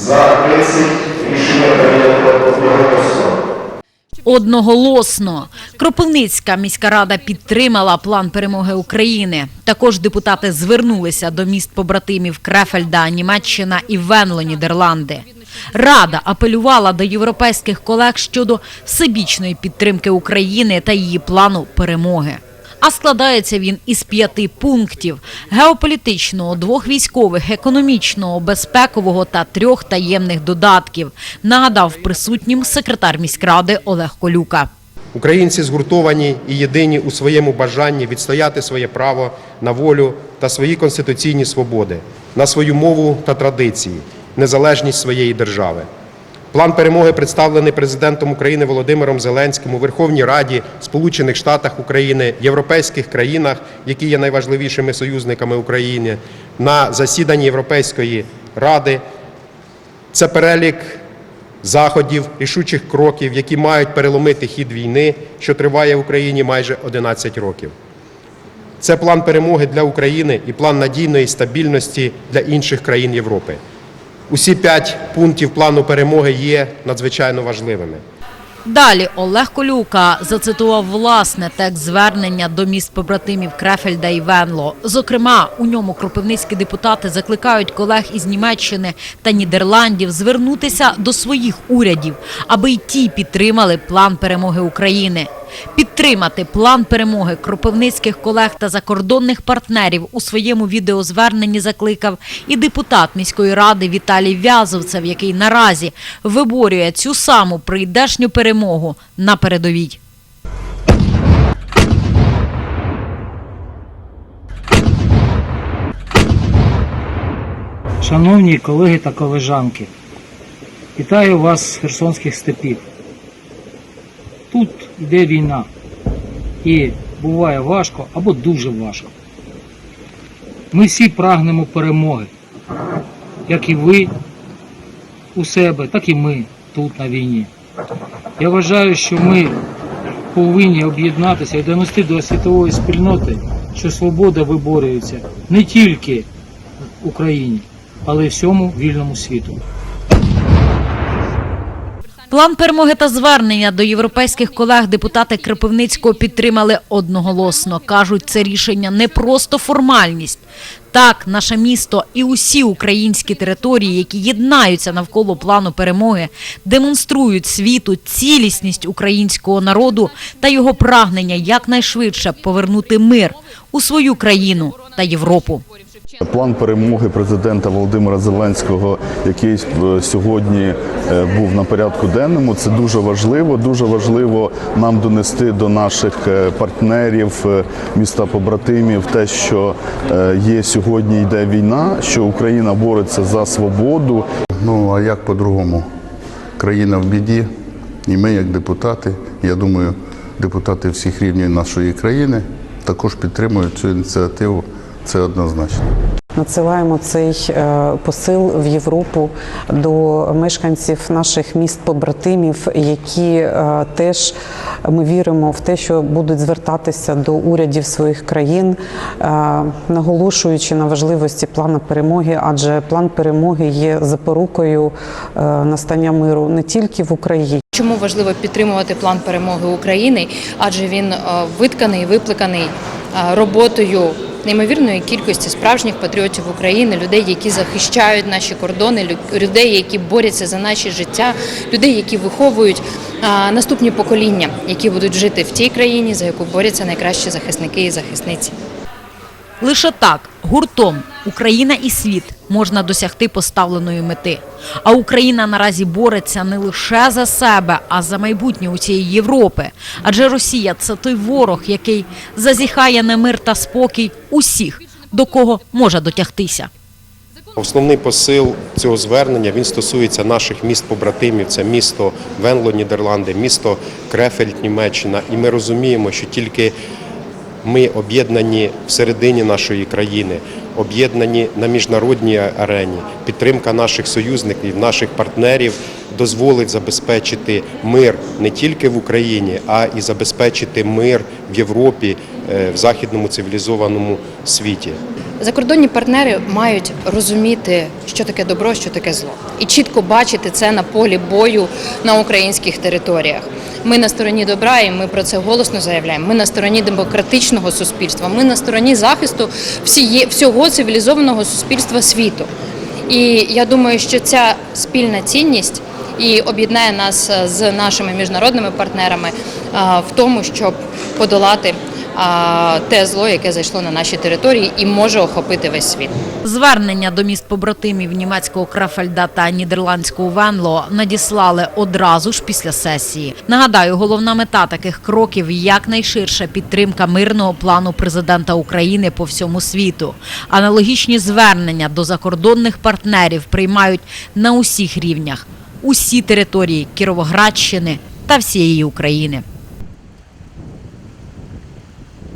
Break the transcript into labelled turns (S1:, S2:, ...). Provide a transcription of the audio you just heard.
S1: За 30 рішення прийнято одноголосно.
S2: Кропивницька міська рада підтримала план перемоги України. Також депутати звернулися до міст побратимів Крефельда, Німеччина і Венло, Нідерланди. Рада апелювала до європейських колег щодо всебічної підтримки України та її плану перемоги. А складається він із п'яти пунктів: геополітичного, двох військових, економічного, безпекового та трьох таємних додатків. Нагадав присутнім секретар міськради Олег Колюка.
S3: Українці згуртовані і єдині у своєму бажанні відстояти своє право на волю та свої конституційні свободи, на свою мову та традиції, незалежність своєї держави. План перемоги представлений президентом України Володимиром Зеленським у Верховній Раді, Сполучених Штатах України, європейських країнах, які є найважливішими союзниками України, на засіданні Європейської ради. Це перелік заходів, рішучих кроків, які мають переломити хід війни, що триває в Україні майже 11 років. Це план перемоги для України і план надійної стабільності для інших країн Європи. Усі п'ять пунктів плану перемоги є надзвичайно важливими.
S2: Далі Олег Колюка зацитував власне текст звернення до міст побратимів Крефельда і Венло. Зокрема, у ньому кропивницькі депутати закликають колег із Німеччини та Нідерландів звернутися до своїх урядів, аби й ті підтримали план перемоги України. Підтримати план перемоги кропивницьких колег та закордонних партнерів у своєму відеозверненні закликав і депутат міської ради Віталій В'язовцев, який наразі виборює цю саму прийдешню перемогу на передовій.
S4: Шановні колеги та колежанки, вітаю вас з Херсонських степів. Тут йде війна. І буває важко або дуже важко. Ми всі прагнемо перемоги, як і ви у себе, так і ми тут на війні. Я вважаю, що ми повинні об'єднатися і донести до світової спільноти, що свобода виборюється не тільки в Україні, але й всьому вільному світу.
S2: План перемоги та звернення до європейських колег депутати Кропивницького підтримали одноголосно. Кажуть, це рішення не просто формальність. Так, наше місто і усі українські території, які єднаються навколо плану перемоги, демонструють світу цілісність українського народу та його прагнення якнайшвидше повернути мир у свою країну та Європу.
S5: План перемоги президента Володимира Зеленського, який е, сьогодні е, був на порядку денному, це дуже важливо. Дуже важливо нам донести до наших е, партнерів, міста побратимів, те, що є сьогодні йде війна, що Україна бореться за свободу.
S6: Ну а як по-другому? Країна в біді, і ми, як депутати, я думаю, депутати всіх рівнів нашої країни також підтримують цю ініціативу. Це однозначно.
S7: Надсилаємо цей е, посил в Європу до мешканців наших міст побратимів, які е, теж ми віримо в те, що будуть звертатися до урядів своїх країн, е, наголошуючи на важливості плану перемоги, адже план перемоги є запорукою настання миру не тільки в Україні.
S8: Чому важливо підтримувати план перемоги України? Адже він витканий, випликаний роботою неймовірної кількості справжніх патріотів України, людей, які захищають наші кордони, лю- людей, які борються за наші життя, людей, які виховують наступні покоління, які будуть жити в тій країні, за яку борються найкращі захисники і захисниці.
S2: Лише так, гуртом Україна і світ можна досягти поставленої мети. А Україна наразі бореться не лише за себе, а за майбутнє усієї Європи. Адже Росія це той ворог, який зазіхає на мир та спокій усіх, до кого може дотягтися.
S3: Основний посил цього звернення він стосується наших міст-побратимів. Це місто Венло, Нідерланди, місто Крефельд, Німеччина. І ми розуміємо, що тільки ми об'єднані всередині нашої країни, об'єднані на міжнародній арені. Підтримка наших союзників, наших партнерів дозволить забезпечити мир не тільки в Україні, а і забезпечити мир в Європі, е, в західному цивілізованому світі.
S8: Закордонні партнери мають розуміти, що таке добро, що таке зло, і чітко бачити це на полі бою на українських територіях. Ми на стороні добра, і ми про це голосно заявляємо. Ми на стороні демократичного суспільства. Ми на стороні захисту всіє, всього цивілізованого суспільства світу. І я думаю, що ця спільна цінність і об'єднає нас е, з нашими міжнародними партнерами е, в тому, щоб подолати те зло, яке зайшло на наші території і може охопити весь світ.
S2: Звернення до міст побратимів німецького Крафельда та нідерландського Венло надіслали одразу ж після сесії. Нагадаю, головна мета таких кроків якнайширша підтримка мирного плану президента України по всьому світу. Аналогічні звернення до закордонних партнерів приймають на усіх рівнях, усі території Кіровоградщини та всієї України.